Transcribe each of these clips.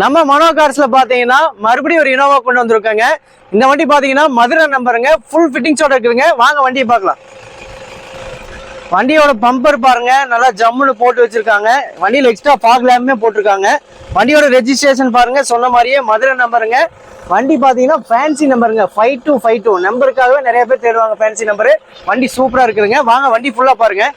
நம்ம மனோ கார்ஸ்ல பாத்தீங்கன்னா மறுபடியும் ஒரு இனோவா கொண்டு வந்திருக்காங்க. இந்த வண்டி பாத்தீங்கன்னா மதுரை நம்பருங்க. ஃபுல் ஃபிட்டிங்ஸோட இருக்குதுங்க. வாங்க வண்டியை பார்க்கலாம். வண்டியோட பம்பர் பாருங்க. நல்லா ஜம்முன்னு போட்டு வச்சிருக்காங்க. வண்டியில எக்ஸ்ட்ரா ஃபாக் லேம்புமே போட்டிருக்காங்க. வண்டியோட ரெஜிஸ்ட்ரேஷன் பாருங்க. சொன்ன மாதிரியே மதுரை நம்பருங்க. வண்டி பாத்தீங்கன்னா ஃபேன்சி நம்பருங்க ஃபைவ் டூ ஃபைவ் டூ நம்பருக்காகவே நிறைய பேர் தேடுவாங்க ஃபேன்சி நம்பரு வண்டி சூப்பராக இருக்குதுங்க. வாங்க வண்டி ஃபுல்லாக பாருங்கள்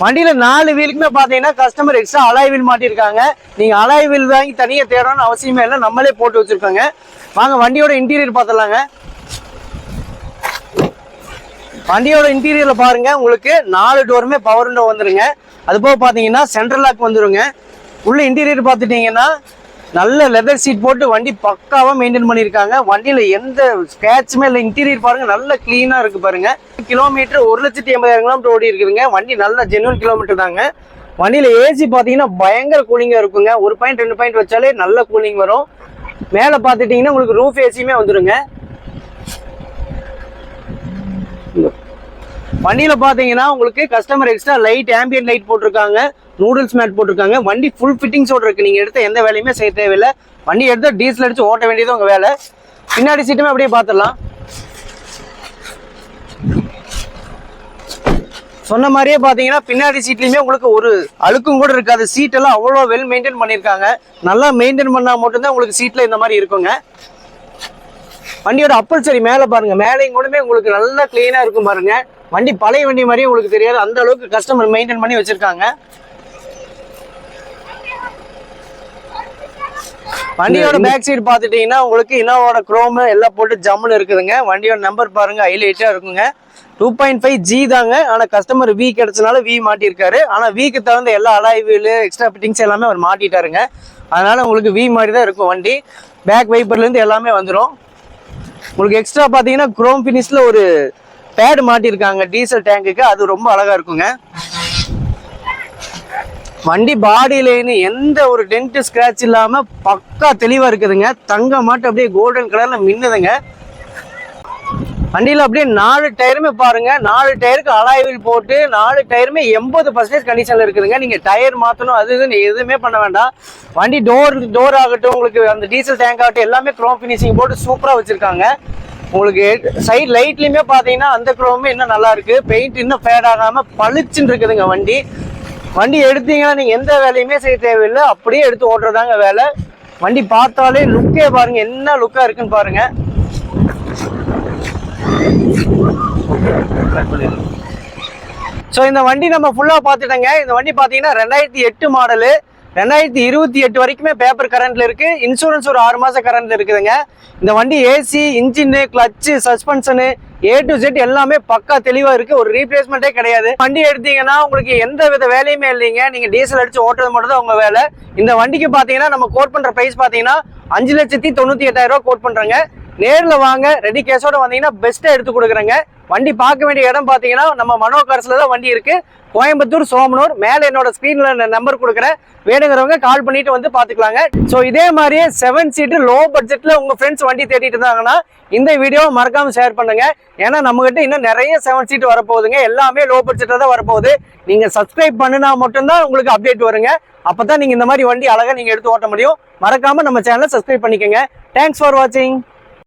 வண்டியில நாலு வீலுக்குமே பாத்தீங்கன்னா கஸ்டமர் எக்ஸ்ட்ரா அலாய் வீல் மாட்டிருக்காங்க. நீங்க அலாய் வீல் வாங்கி தனியா தேடணும்னு அவசியமே இல்லை. நம்மளே போட்டு வச்சிருக்காங்க. வாங்க வண்டியோட இன்டீரியர் பார்த்துடலாங்க வண்டியோட இன்டீரியர்ல பாருங்க. உங்களுக்கு நாலு டோருமே பவர் விண்டோ வந்துருங்க. அது போக பாத்தீங்கன்னா சென்ட்ரல் லாக் வந்துருங்க. உள்ள இன்டீரியர் பார்த்துட்டீங்கன்னா நல்ல லெதர் சீட் போட்டு வண்டி பக்காவாக மெயின்டைன் பண்ணியிருக்காங்க. வண்டியில் எந்த ஸ்கிராட்சுமே இல்லை. இன்டீரியர் பாருங்கள் நல்ல க்ளீனாக இருக்குது பாருங்கள் கிலோமீட்டர் ஒரு லட்சத்தி எண்பதாயிரம் கிலோமீட்டர் ஓடி இருக்குதுங்க. வண்டி நல்ல ஜென்வன் கிலோமீட்டர் தாங்க. வண்டியில் ஏசி பார்த்தீங்கன்னா பயங்கர கூலிங்காக இருக்குங்க. ஒரு பாயிண்ட் ரெண்டு பாயிண்ட் வச்சாலே நல்ல கூலிங் வரும். மேலே பார்த்துட்டிங்கன்னா உங்களுக்கு ரூஃப் ஏசியுமே வந்துடுங்க வண்டியில் பார்த்தீங்கன்னா உங்களுக்கு customer extra light ambient light போட்டிருக்காங்க. நூடுல்ஸ் மேட் போட்டிருக்காங்க. வண்டி ஃபுல் ஃபிட்டிங்ஸோடு இருக்குது நீங்கள் எடுத்த எந்த வேலையுமே செய்ய தேவையில்லை. வண்டி எடுத்து டீசல் அடித்து ஓட்ட வேண்டியது உங்கள் வேலை. பின்னாடி சீட்டுமே அப்படியே பார்த்துடலாம் சொன்ன மாதிரியே பார்த்தீங்கன்னா பின்னாடி சீட்லேயுமே உங்களுக்கு ஒரு அழுக்கும் கூட இருக்காது. சீட்டெல்லாம் அவ்வளோ வெல் மெயின்டைன் பண்ணியிருக்காங்க. நல்லா மெயின்டைன் பண்ணால் மட்டும்தான் உங்களுக்கு சீட்டில் இந்த மாதிரி இருக்குங்க. வண்டியோட அப்பல் சரி மேலே பாருங்கள் மேலேயும் கூடமே உங்களுக்கு நல்லா க்ளீனாக இருக்கும் பாருங்கள் வண்டி பழைய வண்டி மாதிரியே உங்களுக்கு தெரியாது. அந்த அளவுக்கு கஸ்டமர் மெயின்டைன் பண்ணி வச்சிருக்காங்க. வண்டியோட பேக் சைடு பார்த்துட்டீங்கன்னா உங்களுக்கு இனோவோட குரோம் எல்லாம் போட்டு ஜம்முன்னு இருக்குதுங்க. வண்டியோட நம்பர் பாருங்க ஹைலைட்டா இருக்குங்க. டூ பாயிண்ட் ஃபைவ் ஜி தாங்க. ஆனால் கஸ்டமர் வி கிடைச்சனால வி மாட்டியிருக்காரு. ஆனால் விக்கு தகுந்த எல்லா அலாய் வீலு எக்ஸ்ட்ரா ஃபிட்டிங்ஸ் எல்லாமே அவர் மாட்டிட்டாருங்க. அதனால உங்களுக்கு வி மாதிரி தான் இருக்கும் வண்டி. பேக் வைப்பர்லேருந்து எல்லாமே வந்துடும் உங்களுக்கு எக்ஸ்ட்ரா பார்த்தீங்கன்னா குரோம் ஃபினிஷில் ஒரு பேடு மாட்டியிருக்காங்க டீசல் டேங்குக்கு அது ரொம்ப அழகா இருக்குங்க. வண்டி பாடி எந்த ஒரு டென்ட் ஸ்க்ராட்ச் இல்லாம பக்கா தெளிவா இருக்குதுங்க. தங்க மாட்டு அப்படியே கோல்டன் கலர்ல மின்னுதுங்க. வண்டியில அப்படியே நாலு டயருமே பாருங்க. நாலு டயருக்கு அலாய்வில் போட்டு நாலு டயருமே எண்பது பர்சன்டேஜ் கண்டிஷன்ல இருக்குதுங்க. நீங்க டயர் மாத்தணும் அது இதுன்னு எதுவுமே பண்ண வேண்டாம். வண்டி டோர் டோர் ஆகட்டும் உங்களுக்கு அந்த டீசல் டேங்க் ஆகட்டும் எல்லாமே க்ரோம் ஃபினிஷிங் போட்டு சூப்பரா வச்சிருக்காங்க. உங்களுக்கு சைட் லைட்லயுமே பாத்தீங்கன்னா அந்த க்ரோமே இன்னும் நல்லா இருக்கு. பெயிண்ட் இன்னும் ஃபேட் ஆகாம பளிச்சுன்னு இருக்குதுங்க வண்டி. வண்டி எடுத்தீங்கன்னா நீங்க எந்த வேலையுமே செய்ய தேவையில்லை. அப்படியே எடுத்து ஓட்டுறதாங்க வேலை. வண்டி பார்த்தாலே லுக்கே பாருங்க என்ன லுக்கா இருக்குன்னு பாருங்க. ஸோ இந்த வண்டி நம்ம ஃபுல்லாக பார்த்துட்டோங்க. இந்த வண்டி பார்த்தீங்கன்னா ரெண்டாயிரத்தி எட்டு மாடலு ரெண்டாயிரத்தி இருபத்தி எட்டு வரைக்குமே பேப்பர் கரண்ட்ல இருக்கு. இன்சூரன்ஸ் ஒரு ஆறு மாசம் கரண்ட்ல இருக்குதுங்க. இந்த வண்டி AC engine clutch suspension A to Z எல்லாமே பக்கா தெளிவா இருக்கு. ஒரு ரீப்ளேஸ்மெண்ட்டே கிடையாது. வண்டி எடுத்தீங்கன்னா உங்களுக்கு எந்த வித வேலையுமே இல்லைங்க. நீங்க டீசல் அடிச்சு ஓட்டுறது மட்டும் தான் உங்க வேலை. இந்த வண்டிக்கு பாத்தீங்கன்னா நம்ம கோட் பண்ற பிரைஸ் பாத்தீங்கன்னா அஞ்சு லட்சத்தி தொண்ணூத்தி எட்டாயிரம் ரூபாய் கோட் பண்றாங்க. நேரில் வாங்க. ரெடி கேஷோட வந்தீங்கன்னா பெஸ்ட்டாக எடுத்து கொடுக்குறேங்க. வண்டி பார்க்க வேண்டிய இடம் பார்த்தீங்கன்னா நம்ம மனோ கார்ஸில் தான் வண்டி இருக்குது கோயம்புத்தூர் சோமனூர் மேலே என்னோட ஸ்க்ரீனில் நம்பர் கொடுக்குறேன். வேணுங்கிறவங்க கால் பண்ணிட்டு வந்து பார்த்துக்கலாங்க. ஸோ இதே மாதிரியே செவன் சீட்டு லோ பட்ஜெட்டில் உங்கள் ஃப்ரெண்ட்ஸ் வண்டி தேடிட்டு இருந்தாங்கன்னா இந்த வீடியோவை மறக்காமல் ஷேர் பண்ணுங்க. ஏன்னா நம்மகிட்ட இன்னும் நிறைய செவன் சீட் வரப்போகுதுங்க. எல்லாமே லோ பட்ஜெட்டில் தான் வரப்போகுது. நீங்கள் சப்ஸ்கிரைப் பண்ணினா மட்டும்தான் உங்களுக்கு அப்டேட் வருங்க. அப்போ தான் நீங்கள் இந்த மாதிரி வண்டி அழகாக நீங்கள் எடுத்து ஓட்ட முடியும். மறக்காமல் நம்ம சேனலை சப்ஸ்கிரைப் பண்ணிக்கோங்க. தேங்க்ஸ் ஃபார் வாட்சிங்